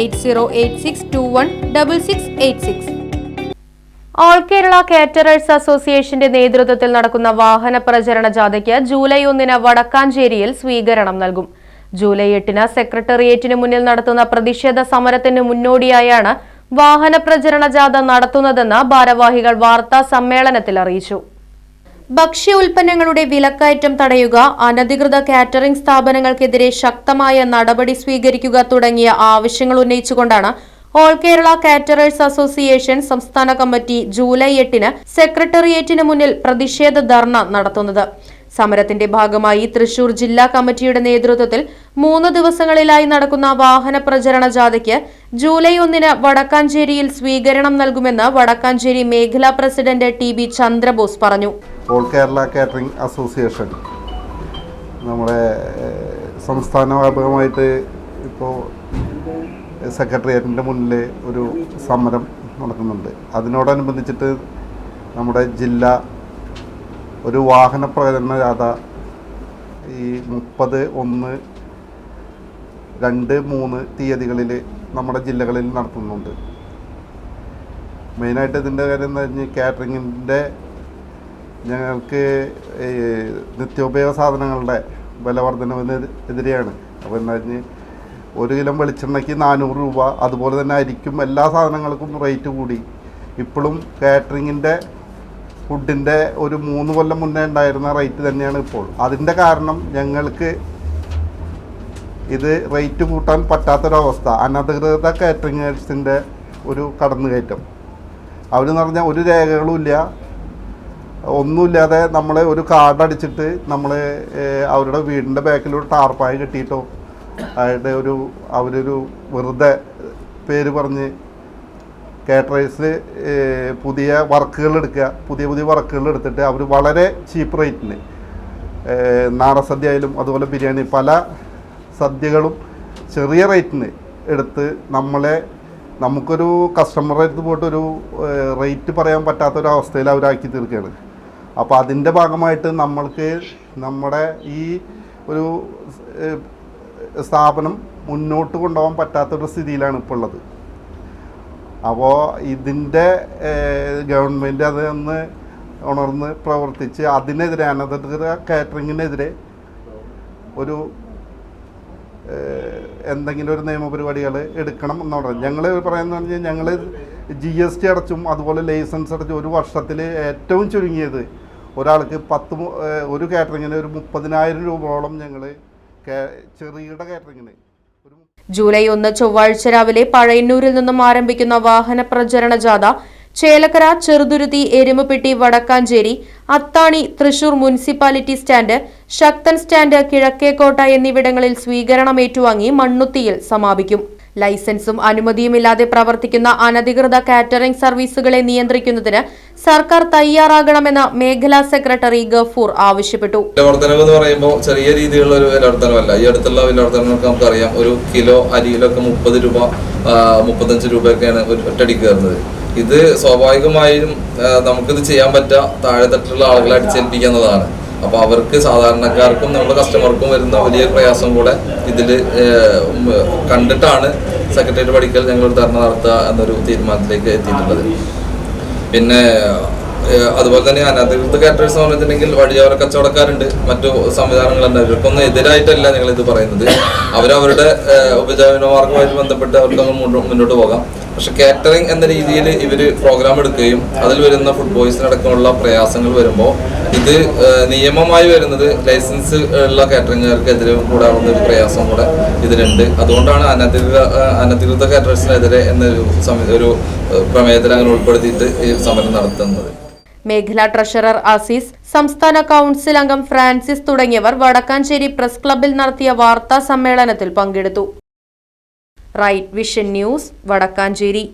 Eight zero eight six two one double six eight six. All Kerala caterers അസോസിയേഷന്റെ നേതൃത്വത്തിൽ നടക്കുന്ന വാഹന പ്രചരണ ജാഥയ്ക്ക് ജൂലൈ ഒന്നിന് വടക്കാഞ്ചേരിയിൽ സ്വീകരണം നൽകും. ജൂലൈ എട്ടിന് സെക്രട്ടേറിയറ്റിന് മുന്നിൽ നടത്തുന്ന പ്രതിഷേധ സമരത്തിന് മുന്നോടിയായാണ് വാഹന പ്രചരണ ജാഥ നടത്തുന്നതെന്ന് ഭാരവാഹികൾ വാർത്താ സമ്മേളനത്തിൽ അറിയിച്ചു. ഭക്ഷ്യ ഉൽപ്പന്നങ്ങളുടെ വിലക്കയറ്റം തടയുക അനധികൃത കാറ്ററിംഗ് സ്ഥാപനങ്ങൾക്കെതിരെ ശക്തമായ നടപടി സ്വീകരിക്കുക തുടങ്ങിയ ആവശ്യങ്ങൾ ഉന്നയിച്ചുകൊണ്ടാണ് ഓൾ കേരള കാറ്ററേഴ്സ് അസോസിയേഷൻ സംസ്ഥാന കമ്മിറ്റി ജൂലൈ എട്ടിന് സെക്രട്ടേറിയറ്റിന് മുന്നിൽ പ്രതിഷേധ ധർണ നടത്തുന്നത്. സമരത്തിന്റെ ഭാഗമായി തൃശൂർ ജില്ലാ കമ്മിറ്റിയുടെ നേതൃത്വത്തിൽ മൂന്ന് ദിവസങ്ങളിലായി നടക്കുന്ന വാഹന പ്രചരണ ജാഥയ്ക്ക് ജൂലൈ ഒന്നിന് വടക്കാഞ്ചേരിയിൽ സ്വീകരണം നൽകുമെന്ന് വടക്കാഞ്ചേരി മേഖലാ പ്രസിഡന്റ് ടി ബി ചന്ദ്രബോസ് പറഞ്ഞു. All Kerala catering association. നമ്മുടെ ഏഹ്, സംസ്ഥാന വ്യാപകമായിട്ട് ഇപ്പോൾ സെക്രട്ടേറിയറ്റിന്റെ മുന്നിൽ ഒരു സമരം നടക്കുന്നുണ്ട്. അതിനോടനുബന്ധിച്ചിട്ട് നമ്മുടെ ജില്ല ഒരു വാഹന പ്രകടന ജാഥ ഈ മുപ്പത് ഒന്ന് രണ്ട് മൂന്ന് തീയതികളിൽ നമ്മുടെ ജില്ലകളിൽ നടത്തുന്നുണ്ട്. മെയിനായിട്ട് ഇതിന്റെ കാര്യം എന്താ പറഞ്ഞാൽ കാറ്ററിങ്ങിന്റെ ഞങ്ങൾക്ക് നിത്യോപയോഗ സാധനങ്ങളുടെ വില വർധനവിന് എതിരെയാണ്. അപ്പോൾ പറഞ്ഞ് ഒരു കിലോ വെളിച്ചെണ്ണയ്ക്ക് നാനൂറ് രൂപ അതുപോലെ തന്നെ അരിക്കും എല്ലാ സാധനങ്ങൾക്കും റേറ്റ് കൂടി. ഇപ്പോഴും കാറ്ററിങ്ങിന്റെ ഫുഡിന്റെ ഒരു മൂന്ന് കൊല്ലം മുന്നേ ഉണ്ടായിരുന്ന റേറ്റ് തന്നെയാണ് ഇപ്പോൾ. അതിന്റെ കാരണം ഞങ്ങൾക്ക് ഇത് റേറ്റ് കൂട്ടാൻ പറ്റാത്തൊരവസ്ഥ. അനധികൃത കാറ്ററിങ്ങേഴ്സിന്റെ ഒരു കടന്നുകയറ്റം. അവരെന്ന് പറഞ്ഞാൽ ഒരു രേഖകളും ഇല്ല. ഒന്നുമില്ലാതെ നമ്മൾ ഒരു കാർഡ് അടിച്ചിട്ട് നമ്മൾ അവരുടെ വീടിന്റെ ബാക്കിൽ ഒരു ടാർപ്പായി കെട്ടിയിട്ടോ അവരുടെ ഒരു അവരൊരു വെറുതെ പേര് പറഞ്ഞ് കാറ്ററേഴ്സ് പുതിയ വർക്കുകൾ എടുക്കുക. പുതിയ പുതിയ വർക്കുകൾ എടുത്തിട്ട് അവർ വളരെ ചീപ്പ് റേറ്റിന് നാടൻ ആയാലും അതുപോലെ ബിരിയാണി പല സദ്യകളും ചെറിയ റേറ്റിന് എടുത്ത് നമ്മളെ നമുക്കൊരു കസ്റ്റമറുടെ അടുത്ത് പോയിട്ട് ഒരു റേറ്റ് പറയാൻ പറ്റാത്തൊരവസ്ഥയിൽ അവരാക്കി തീർക്കുകയാണ്. അപ്പോൾ അതിന്റെ ഭാഗമായിട്ട് നമ്മൾക്ക് നമ്മുടെ ഈ ഒരു സ്ഥാപനം മുന്നോട്ട് കൊണ്ടുപോകാൻ പറ്റാത്തൊരു സ്ഥിതിയിലാണ് ഇപ്പോൾ ഉള്ളത്. അപ്പോൾ ഇതിന്റെ ഗവൺമെന്റ് അതൊന്ന് ഉണർന്ന് പ്രവർത്തിച്ച് അതിനെതിരെ അനധികൃത കാറ്ററിങ്ങിനെതിരെ ഒരു എന്തെങ്കിലും ഒരു നിയമപരിപാടികൾ എടുക്കണം എന്നാണ് ഞങ്ങൾ പറയുന്നത് പറഞ്ഞാൽ ഞങ്ങൾ ജി എസ് ടി അടച്ചും അതുപോലെ ലൈസൻസ് അടച്ചും ഒരു വർഷത്തിൽ ഏറ്റവും ചുരുങ്ങിയത് ഒരാൾക്ക് പത്ത് ഒരു കാറ്ററിങ്ങിന് ഒരു മുപ്പതിനായിരം രൂപയോളം ഞങ്ങൾ ചെറുകിട കാറ്ററിങ്ങിന് ജൂലൈ ഒന്ന് ചൊവ്വാഴ്ച രാവിലെ പഴയന്നൂരിൽ നിന്നും ആരംഭിക്കുന്ന വാഹന പ്രചരണ ജാഥ Chelakkara Cheruthuruthy Erumapetty Vadakkanchery Athani Thrissur municipality stand Sakthan stand Kizhakkekotta എന്നിവിടങ്ങളിൽ സ്വീകരണം ഏറ്റുവാങ്ങി മണ്ണുത്തിയിൽ സമാപിക്കും. ലൈസൻസും അനുമതിയുമില്ലാതെ പ്രവർത്തിക്കുന്ന അനധികൃത കാറ്ററിംഗ് സർവീസുകളെ നിയന്ത്രിക്കുന്നതിന് സർക്കാർ തയ്യാറാകണമെന്ന് മേഖലാ സെക്രട്ടറി ഗഫൂർ ആവശ്യപ്പെട്ടു. വിലവർദ്ധനവ് എന്ന് പറയുമ്പോൾ ചെറിയ രീതിയിലുള്ള ഒരു വിലവർത്തനമല്ല ഈ അടുത്തുള്ള വിലവർദ്ധനവൊക്കെ നമുക്കറിയാം. ഒരു കിലോ അരിയിലൊക്കെ മുപ്പത് രൂപ മുപ്പത്തഞ്ച് രൂപയൊക്കെയാണ് ഒറ്റടിക്ക് കയറുന്നത് ഇത് സ്വാഭാവികമായും നമുക്കിത് ചെയ്യാൻ പറ്റുക. താഴെത്തട്ടിലുള്ള ആളുകളെ അടിച്ചേൽപ്പിക്കുന്നതാണ്. അപ്പൊ അവർക്ക് സാധാരണക്കാർക്കും നമ്മുടെ കസ്റ്റമർക്കും വരുന്ന വലിയ പ്രയാസം കൂടെ ഇതിൽ കണ്ടിട്ടാണ് സെക്രട്ടേറിയറ്റ് പഠിക്കൽ ഞങ്ങൾ ധർണ നടത്തുക എന്നൊരു തീരുമാനത്തിലേക്ക് എത്തിയിട്ടുള്ളത്. പിന്നെ അതുപോലെ തന്നെ അനധികൃത കാറ്ററേഴ്സ് എന്ന് പറഞ്ഞിട്ടുണ്ടെങ്കിൽ വഴിയോര കച്ചവടക്കാരുണ്ട്. മറ്റു സംവിധാനങ്ങളുണ്ട്. ഇവർക്കൊന്നും എതിരായിട്ടല്ല നിങ്ങൾ ഇത് പറയുന്നത്. അവരവരുടെ ഉപജീവന മാർഗമായിട്ട് ബന്ധപ്പെട്ട് അവർക്ക് മുന്നോട്ട് പോകാം. പക്ഷെ കാറ്ററിംഗ് എന്ന രീതിയിൽ ഇവർ പ്രോഗ്രാം എടുക്കുകയും അതിൽ വരുന്ന ഫുഡ് ബോയ്സിനടക്കമുള്ള പ്രയാസങ്ങൾ വരുമ്പോൾ ഇത് നിയമമായി വരുന്നത് ലൈസൻസ് ഉള്ള കാറ്ററിംഗുകാർക്കെതിരെ കൂടാവുന്ന ഒരു പ്രയാസം കൂടെ ഇതിലുണ്ട് അതുകൊണ്ടാണ് അനധികൃത അനധികൃത കാറ്ററേഴ്സിനെതിരെ എന്നൊരു ഒരു പ്രമേയത്തിൽ അങ്ങനെ ഉൾപ്പെടുത്തിയിട്ട് ഈ സമരം നടത്തുന്നത്. മേഖലാ ട്രഷറർ ആസീസ് സംസ്ഥാന കൗൺസിൽ അംഗം ഫ്രാൻസിസ് തുടങ്ങിയവർ വടക്കാഞ്ചേരി പ്രസ് ക്ലബിൽ നടത്തിയ വാർത്താ സമ്മേളനത്തിൽ പങ്കെടുത്തു. Right vision news Vadakkanchery.